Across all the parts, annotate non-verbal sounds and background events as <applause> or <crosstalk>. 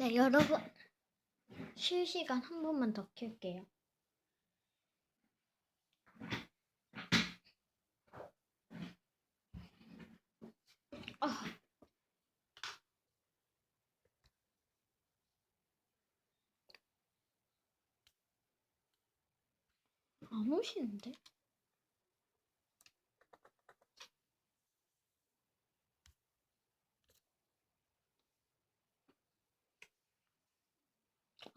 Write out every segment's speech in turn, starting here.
네, 여러분. 실시간 한 번만 더 켤게요. 아. 안 오시는데?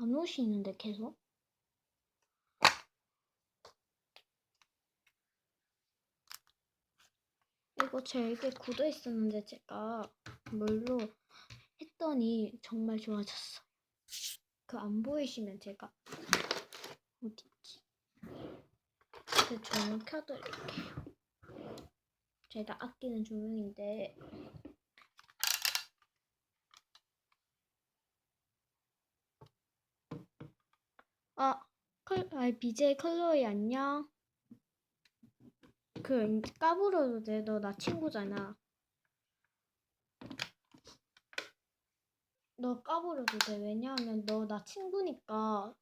안 오시는데 계속? 이거 제게 굳어 있었는데 제가 물로 했더니 정말 좋아졌어. 그안 보이시면 제가 어디 있지? 그 조명 켜드릴게요. 제가 아끼는 조명인데 아, 컬, 아, BJ 컬러이 안녕. 그 까불어도 돼. 너 나 친구잖아. 너 까불어도 돼. 왜냐하면 너 나 친구니까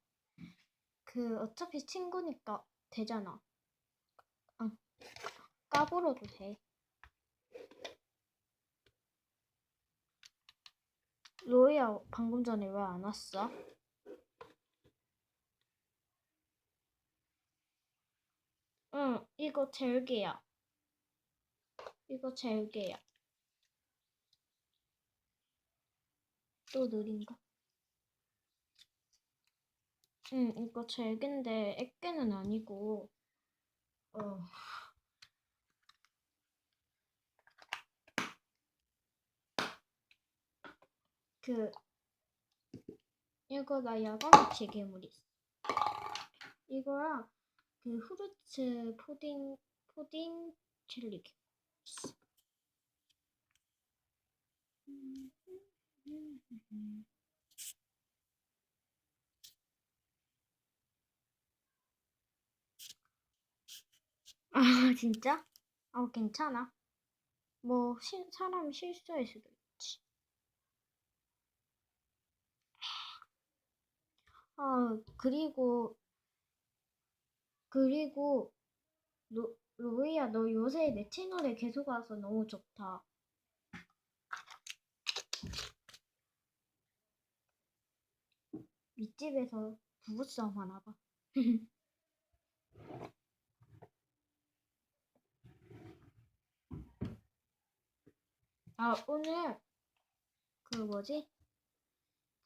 그 어차피 친구니까 되잖아. 아, 까불어도 돼. 로이야 방금 전에 왜 안 왔어? 응, 이거 제일게야. 이거 제일게야. 또 느린가? 응, 이거 제일인데 액계는 아니고, 어. 그, 이거 나 야광이치 괴물 있어. 이거랑 그 후르츠 푸딩 푸딩 젤리. 아 <laughs> 진짜? 아 괜찮아. 뭐 시, 사람이 실수할 수도 있지. 아 그리고 그리고 로, 로이야 너 요새 내 채널에 계속 와서 너무 좋다. 윗집에서 부부싸움 하나 봐. <laughs> 아 오늘 그 뭐지?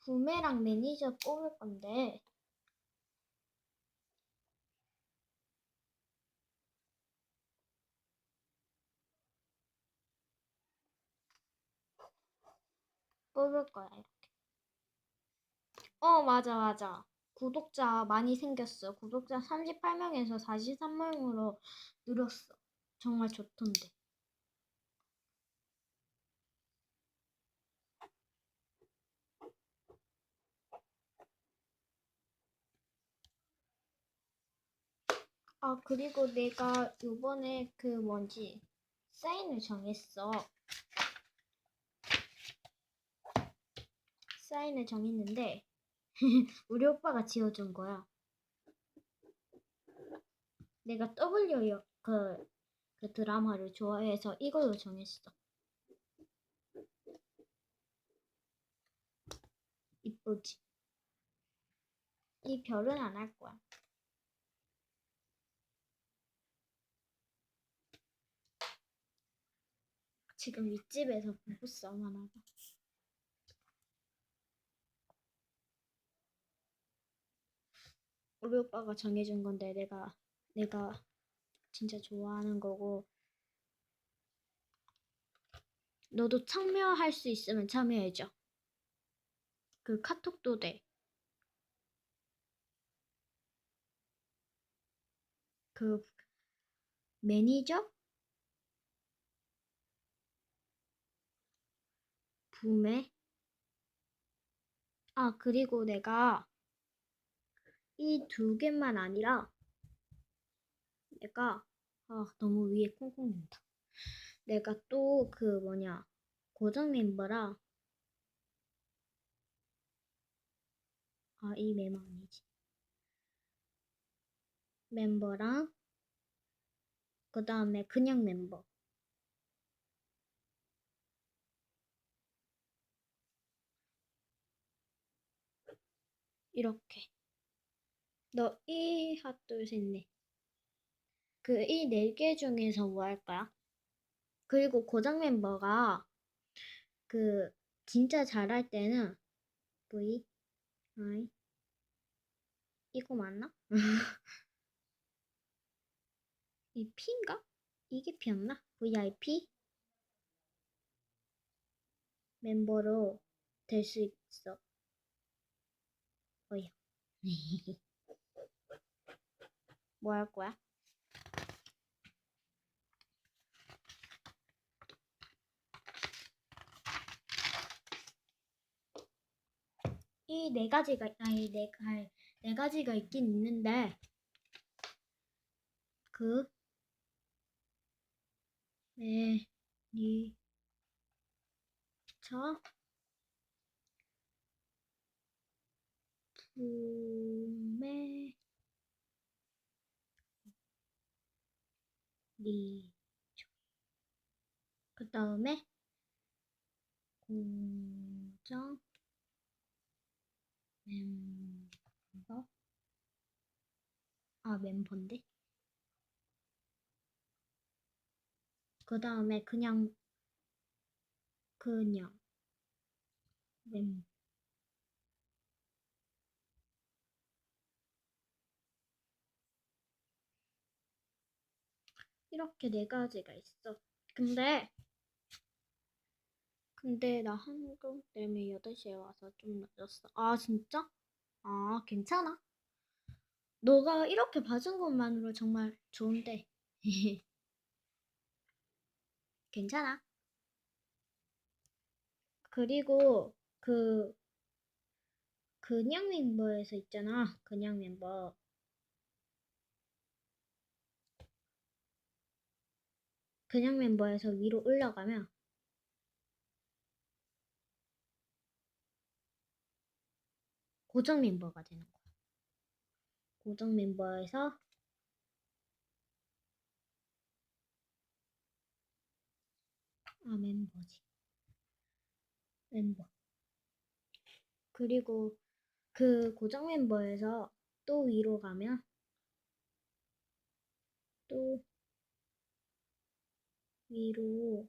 부메랑 매니저 뽑을 건데 뽑을 거야 이렇게. 어 맞아 맞아. 구독자 많이 생겼어. 구독자 38명에서 43명으로 늘었어. 정말 좋던데. 아 그리고 내가 요번에 그 뭔지 사인을 정했어. 사인을 정했는데 <laughs> 우리 오빠가 지어준 거야. 내가 W 여- 그, 그 드라마를 좋아해서 이걸로 정했어. 이쁘지? 이 별은 안 할 거야. 지금 윗집에서 부부싸움 하나 봐. 우리 오빠가 정해준 건데 내가 내가 진짜 좋아하는 거고 너도 참여할 수 있으면 참여해줘. 그 카톡도 돼. 그 매니저? 부매? 아, 그리고 내가 이 두 개만 아니라 내가 아, 너무 위에 콩콩 된다. 내가 또 그 뭐냐 고정 멤버랑 아, 이 메모 아니지. 멤버랑, 그 다음에 그냥 멤버. 이렇게. 너 이, 하, 둘, 셋, 넷. 그 이 네 개 중에서 뭐 할 거야? 그리고 고정 멤버가 그 진짜 잘할 때는 V, I, 이거 맞나? <laughs> 이 P인가? 이게 P였나? VIP 멤버로 될 수 있어. 어휴. <laughs> 뭐 할 거야? 이 네 가지가 아니 네, 가- 네 가지가 있긴 있는데 그 네, 니, 저, 구매, 리, 그 다음에 공정 멤버? 아 멤버인데? 그 다음에 그냥 그냥 멤버 이렇게 네 가지가 있어. 근데 근데 나 한국 때문에 8시에 와서 좀 늦었어. 아 진짜? 아 괜찮아. 너가 이렇게 봐준 것만으로 정말 좋은데. <laughs> 괜찮아. 그리고 그 그냥 멤버에서 있잖아. 그냥 멤버. 그냥 멤버에서 위로 올라가면 고정 멤버가 되는 거야. 고정 멤버에서 아 멤버지. 멤버. 그리고 그 고정 멤버에서 또 위로 가면 또 위로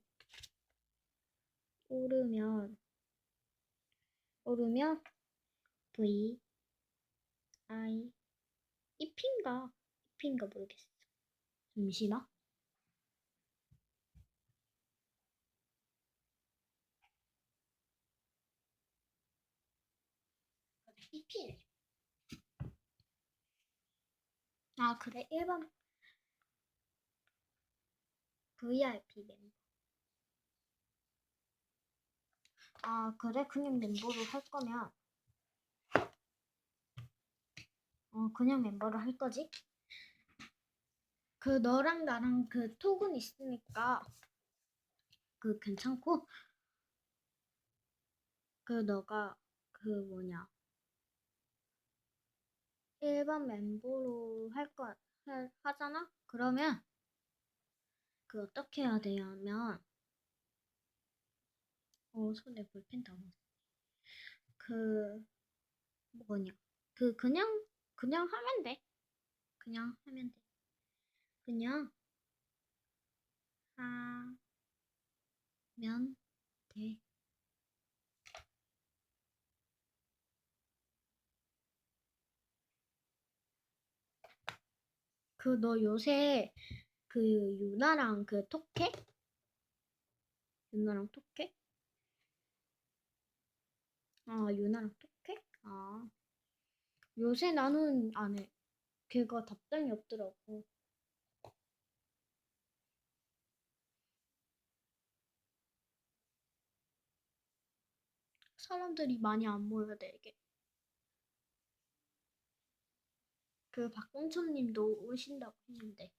오르면 오르면 V I 이핀가 이핀가 모르겠어. 잠시만. 이핀. 아 그래 1번 VIP 멤버. 아 그래 그냥 멤버로 할 거면 어 그냥 멤버로 할 거지? 그 너랑 나랑 그 톡은 있으니까 그 괜찮고 그 너가 그 뭐냐 1번 멤버로 할 거 하잖아? 그러면 그 어떻게 해야 되냐면 어 손에 볼펜 다 묻었어. 그 뭐냐 그 그냥 그냥 하면 돼. 그냥 하면 돼. 그냥 하면 돼. 그너 요새 그 유나랑 그 톡해? 유나랑 톡해? 아 유나랑 톡해? 아 요새 나는 안 해. 걔가 답장이 없더라고. 사람들이 많이 안 모여야 되게. 그 박공천 님도 오신다고 했는데.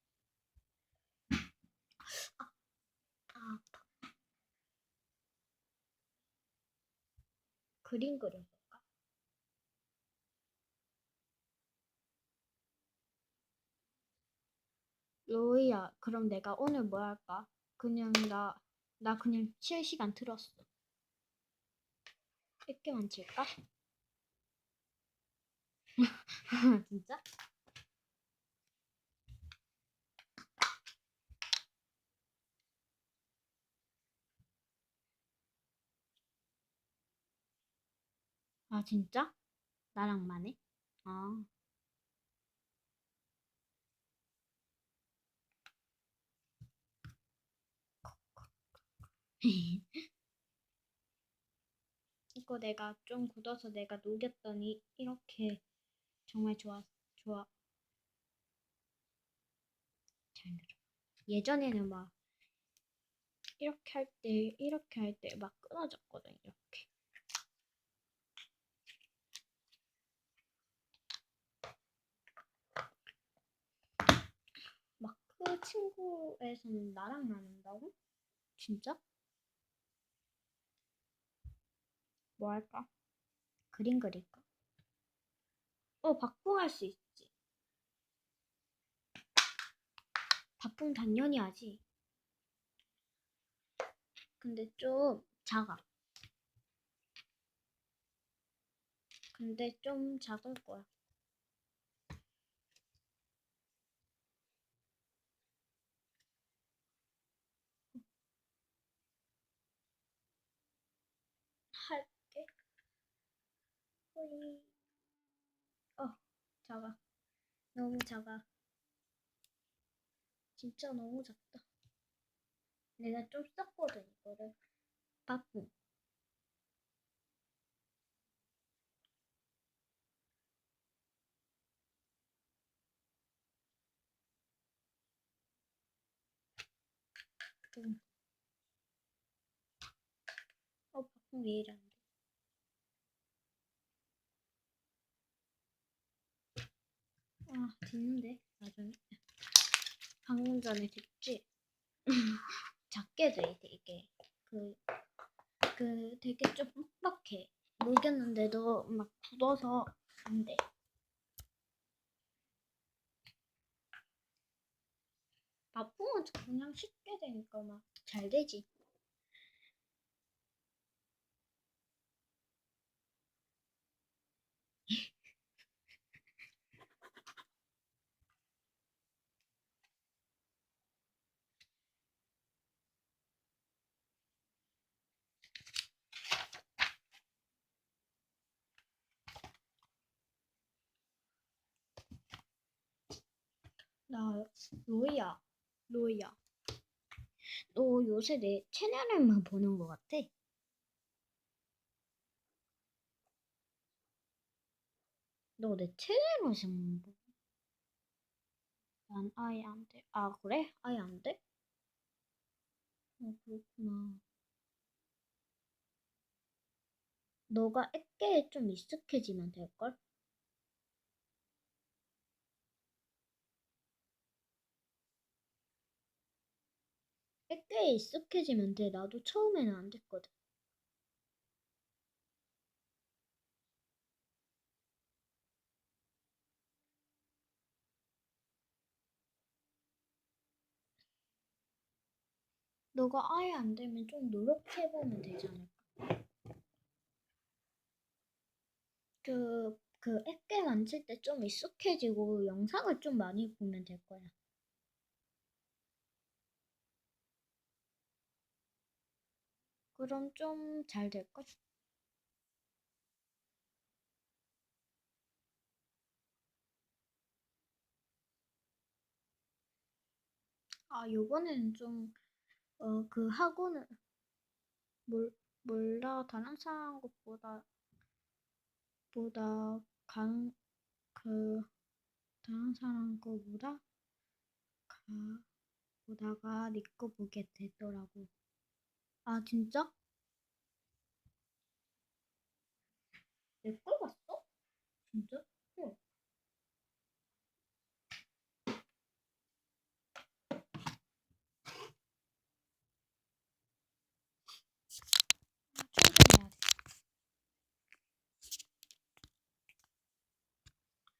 아파. 그림 그려볼까? 로이야, 그럼 내가 오늘 뭐 할까? 그냥 나, 나 그냥 쉴 시간 들었어. 이렇게만 칠까? <laughs> 진짜? 아, 진짜? 나랑만 해? 아. <laughs> 이거 내가 좀 굳어서 내가 녹였더니 이렇게 정말 좋아, 좋아. 잘 들어. 예전에는 막 이렇게 할 때, 이렇게 할 때 막 끊어졌거든, 이렇게. 막그 친구에서는 나랑만 한다고? 진짜? 뭐 할까? 그림 그릴까? 어, 박붕할 수 있지. 박붕 당연히 하지. 근데 좀 작아. 근데 좀 작을 거야. 할게. 어, 작아. 너무 작아. 진짜 너무 작다. 내가 좀 썼거든, 이거를. 바쁨. 음. 어, 바쁨 왜 이래 안 돼? 아, 듣는데, 나중에. 방금 전에 듣지? 작게 돼, 되게. 그, 그, 되게 좀 뻑뻑해. 녹였는데도 막 굳어서 안 돼. 바쁘면 그냥 쉽게 되니까 막 잘 되지. 나, 로이야. 로이야. 너 요새 내 채널을만 보는 것 같아. 너 내 채널을 좀 보. 난 아예 안 돼. 아, 그래? 아예 안 돼? 어, 그렇구나. 너가 액계에 좀 익숙해지면 될걸? 액계에 익숙해지면 돼. 나도 처음에는 안 됐거든. 너가 아예 안 되면 좀 노력해보면 되지 않을까? 그, 그 액계 만질 때 좀 익숙해지고 영상을 좀 많이 보면 될 거야. 그럼 좀 잘 될걸? 아, 요번에는 좀, 어, 그 학원을, 몰, 몰라, 다른 사람 것보다, 보다, 강, 그, 다른 사람 거보다, 가, 보다가 네 거 보게 되더라고. 아, 진짜? 내걸 봤어? 진짜? 응. 아, 충전해야 돼.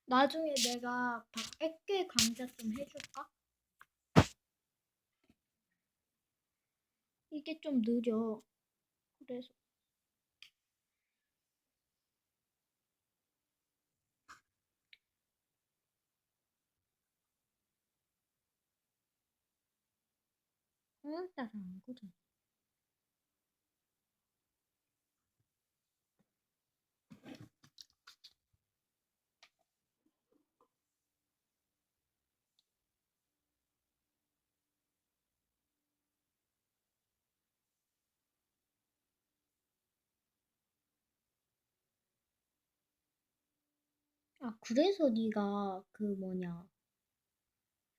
나중에 내가 박 액계 강좌 좀 해줄까? 이게 좀 느려. 그래서. 오늘따라 안 그래. 아, 그래서 네가 그 뭐냐.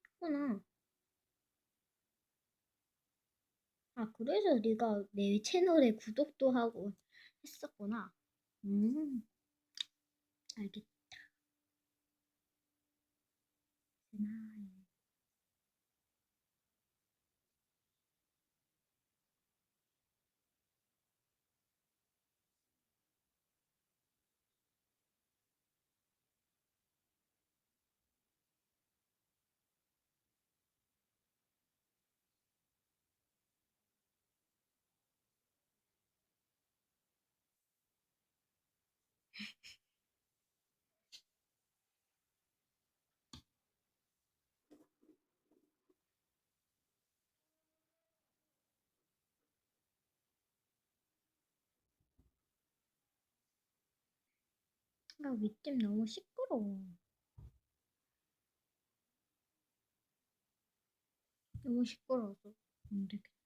했구나. 아, 그래서 네가 내 채널에 구독도 하고 했었구나. 음, 알겠다. 아, 나 윗집 너무 시끄러워. 너무 시끄러워서 안 되겠다.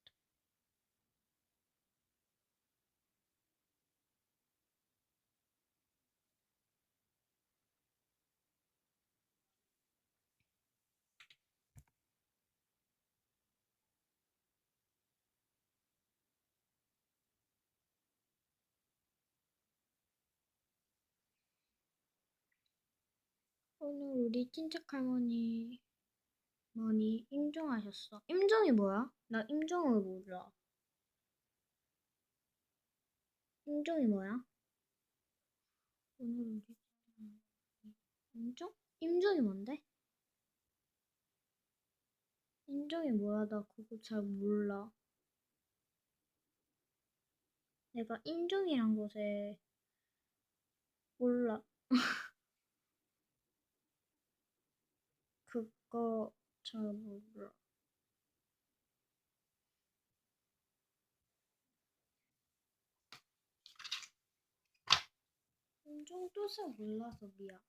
오늘 우리 친척 할머니 많이 임종하셨어. 임종이 뭐야? 나 임종을 몰라. 임종이 뭐야? 오늘 우리 임종? 임종이 뭔데? 임종이 뭐야? 나 그거 잘 몰라. 내가 임종이란 곳에 몰라. <laughs> 잘 몰라. 임종 뜻을 몰라서 미안.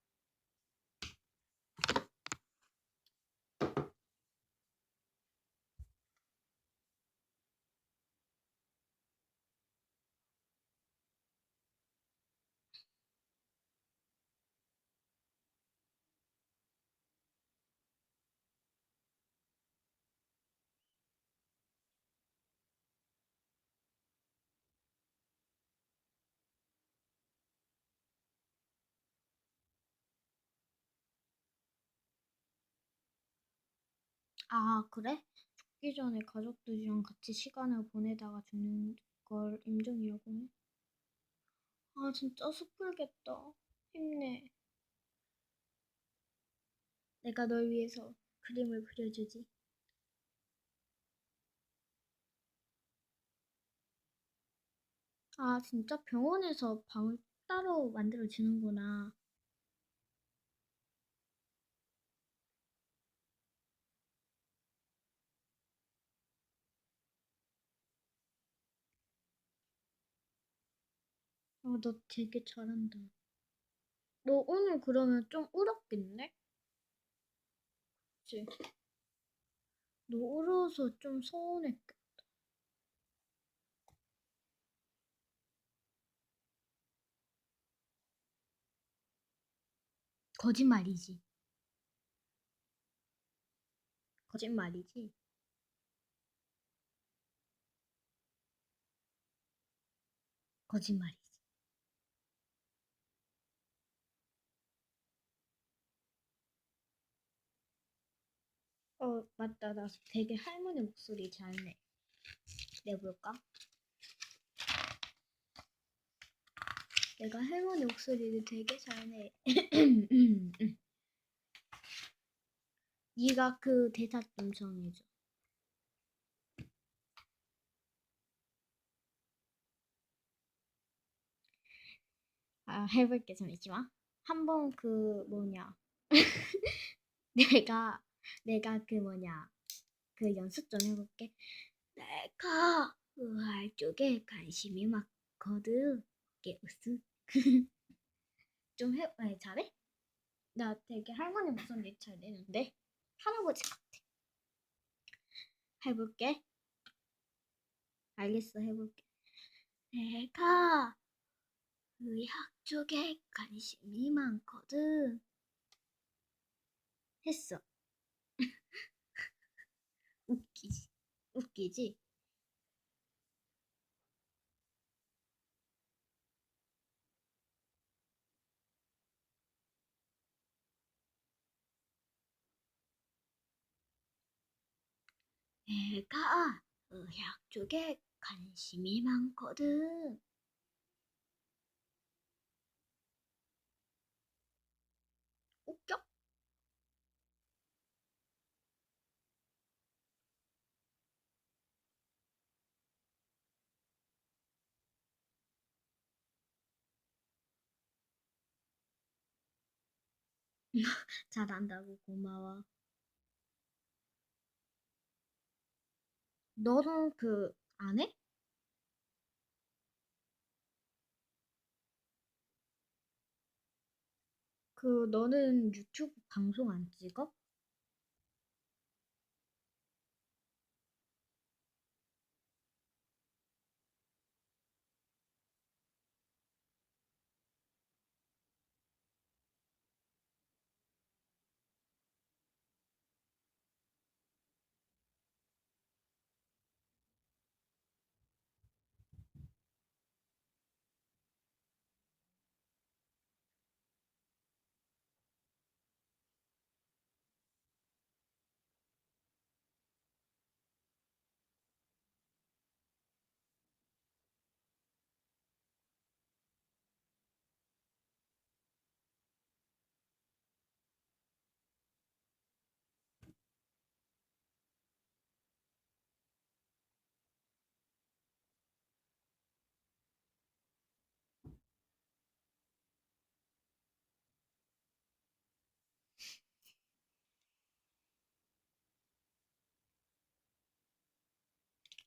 아, 그래? 죽기 전에 가족들이랑 같이 시간을 보내다가 죽는 걸 임종이라고 해? 아, 진짜 슬프겠다. 힘내. 내가 널 위해서 그림을 그려주지. 아, 진짜 병원에서 방을 따로 만들어 주는구나. 아, 너 되게 잘한다. 너 오늘 그러면 좀 울었겠네? 그치? 너 울어서 좀 서운했겠다. 거짓말이지. 거짓말이지. 거짓말이지. 어, 맞다. 나 되게 할머니 목소리 잘 내. 내볼까? 내가 할머니 목소리를 되게 잘 내. <clears throat> 네가 그 대사 좀 정해줘. 아, 해볼게 잠시만. 한번 그 뭐냐. <laughs> 내가 내가 그 뭐냐. 그 연습 좀 해볼게. 내가 의학 쪽에 관심이 많거든. 이게 무슨 <laughs> 좀 해, 아니, 잘해? 나 되게 할머니 목소리 잘 내는데 할아버지 같아. 해볼게. 알겠어, 해볼게. 내가 의학 쪽에 관심이 많거든. 했어. 웃기지? 웃기지? 내가 의학 쪽에 관심이 많거든. 웃겨? <laughs> 잘한다고 고마워. 너는 그안 해? 그 너는 유튜브 방송 안 찍어?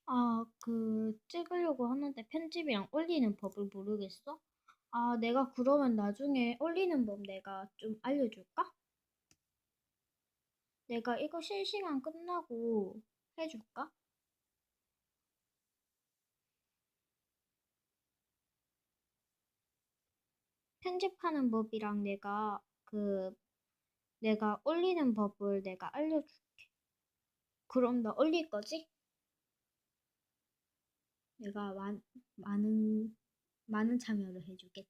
아, 그 찍으려고 하는데 편집이랑 올리는 법을 모르겠어? 아, 내가 그러면 나중에 올리는 법 내가 좀 알려줄까? 내가 이거 실시간 끝나고 해줄까? 편집하는 법이랑 내가 그 내가 올리는 법을 내가 알려줄게. 그럼 너 올릴 거지? 내가 많, 많은 많은 참여를 해주겠다.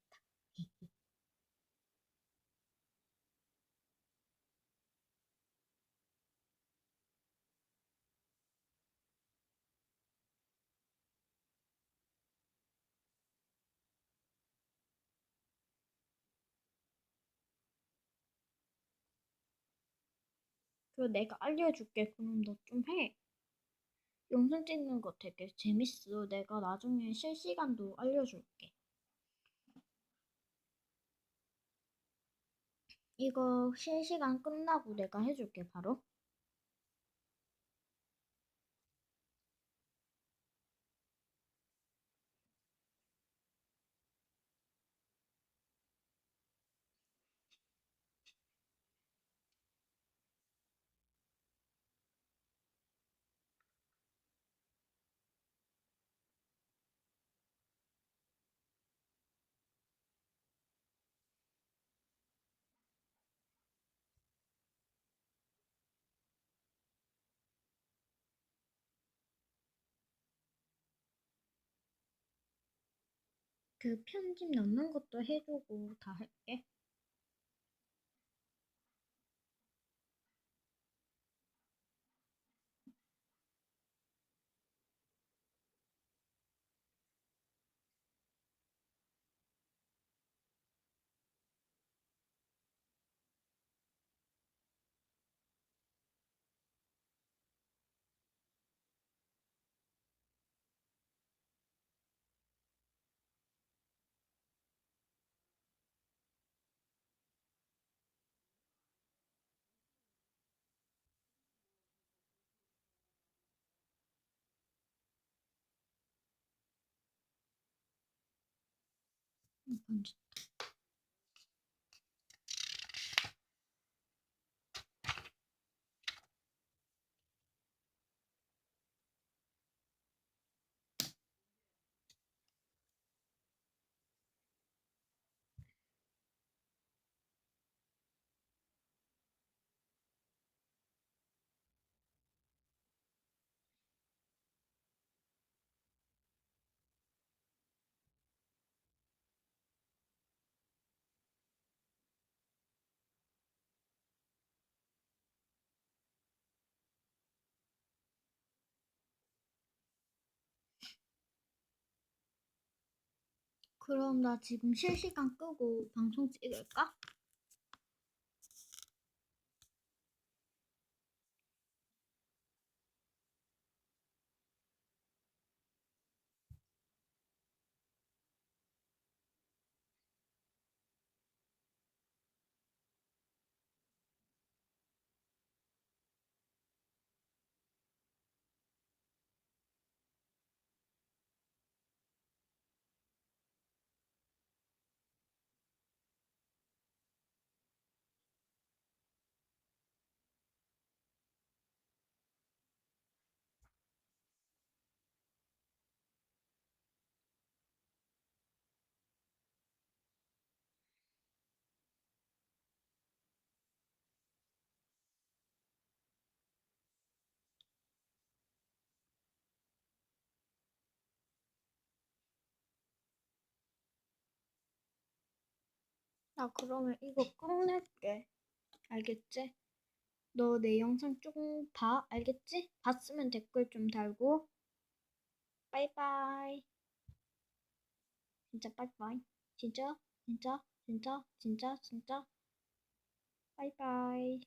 그리고 내가 알려줄게. 그럼 너 좀 해. 영상 찍는 거 되게 재밌어. 내가 나중에 실시간도 알려줄게. 이거 실시간 끝나고 내가 해줄게, 바로. 그 편집 넣는 것도 해주고 다 할게. 음, 번 그럼 나 지금 실시간 끄고 방송 찍을까? 나 그러면 이거 끝낼게. 알겠지? 너 내 영상 좀 봐. 알겠지? 봤으면 댓글 좀 달고. 빠이빠이. 진짜 빠이빠이. 진짜? 진짜? 진짜? 진짜? 진짜? 빠이빠이.